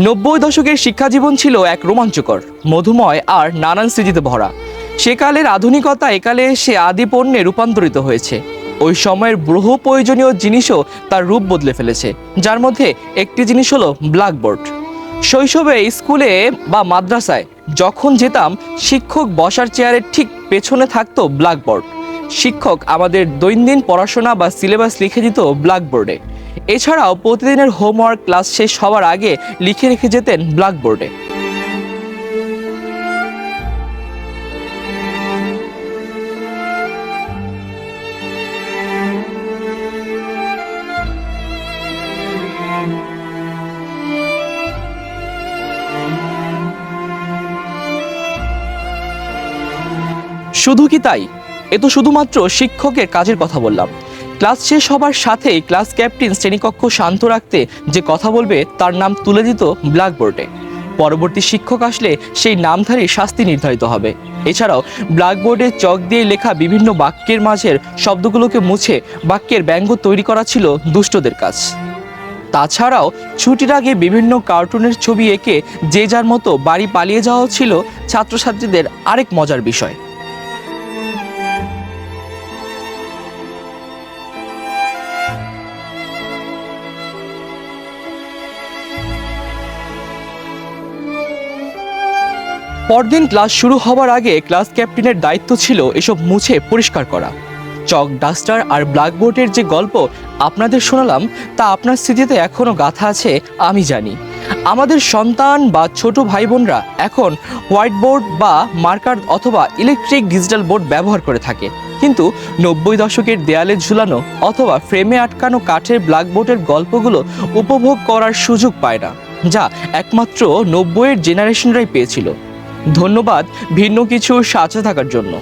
নব্বই দশকের শিক্ষা জীবন ছিল এক রোমাঞ্চকর, মধুময় আর নানান স্মৃতিতে ভরা। সেকালের আধুনিকতা একালে এসে আদি পণ্যে রূপান্তরিত হয়েছে। ওই সময়ের বহু প্রয়োজনীয় জিনিসও তার রূপ বদলে ফেলেছে, যার মধ্যে একটি জিনিস হলো ব্ল্যাকবোর্ড। শৈশবে স্কুলে বা মাদ্রাসায় যখন যেতাম, শিক্ষক বসার চেয়ারের ঠিক পেছনে থাকতো ব্ল্যাকবোর্ড। শিক্ষক আমাদের দৈনন্দিন পড়াশোনা বা সিলেবাস লিখে দিত ব্ল্যাকবোর্ডে। এছাড়াও প্রতিদিনের হোমওয়ার্ক ক্লাস শেষ হওয়ার আগে লিখে রেখে যেতেন ব্ল্যাকবোর্ডে। শুধু কি তাই? এ তো শুধুমাত্র শিক্ষকের কাজের কথা বললাম। ক্লাস শেষ হবার সাথেই ক্লাস ক্যাপ্টেন শ্রেণীকক্ষ শান্ত রাখতে যে কথা বলবে তার নাম তুলে দিত ব্ল্যাকবোর্ডে। পরবর্তী শিক্ষক আসলে সেই নামধারী শাস্তি নির্ধারিত হবে। এছাড়াও ব্ল্যাকবোর্ডে চক দিয়ে লেখা বিভিন্ন বাক্যের মাঝের শব্দগুলোকে মুছে বাক্যের ব্যঙ্গ তৈরি করা ছিল দুষ্টদের কাজ। তাছাড়াও ছুটির আগে বিভিন্ন কার্টুনের ছবি এঁকে যে যার মতো বাড়ি পালিয়ে যাওয়া ছিল ছাত্রছাত্রীদের আরেক মজার বিষয়। পরদিন ক্লাস শুরু হওয়ার আগে ক্লাস ক্যাপ্টেনের দায়িত্ব ছিল এসব মুছে পরিষ্কার করা। চক ডাস্টার আর ব্ল্যাকবোর্ডের যে গল্প আপনাদের শোনালাম, তা আপনার স্মৃতিতে এখনও গাথা আছে, আমি জানি। আমাদের সন্তান বা ছোট ভাই বোনরা এখন হোয়াইট বোর্ড বা মার্কার অথবা ইলেকট্রিক ডিজিটাল বোর্ড ব্যবহার করে থাকে। কিন্তু নব্বই দশকের দেয়ালে ঝুলানো অথবা ফ্রেমে আটকানো কাঠের ব্ল্যাকবোর্ডের গল্পগুলো উপভোগ করার সুযোগ পায় না, যা একমাত্র নব্বইয়ের জেনারেশনরাই পেয়েছিল। ধন্যবাদ ভিন্ন কিছু সাথে থাকার জন্য।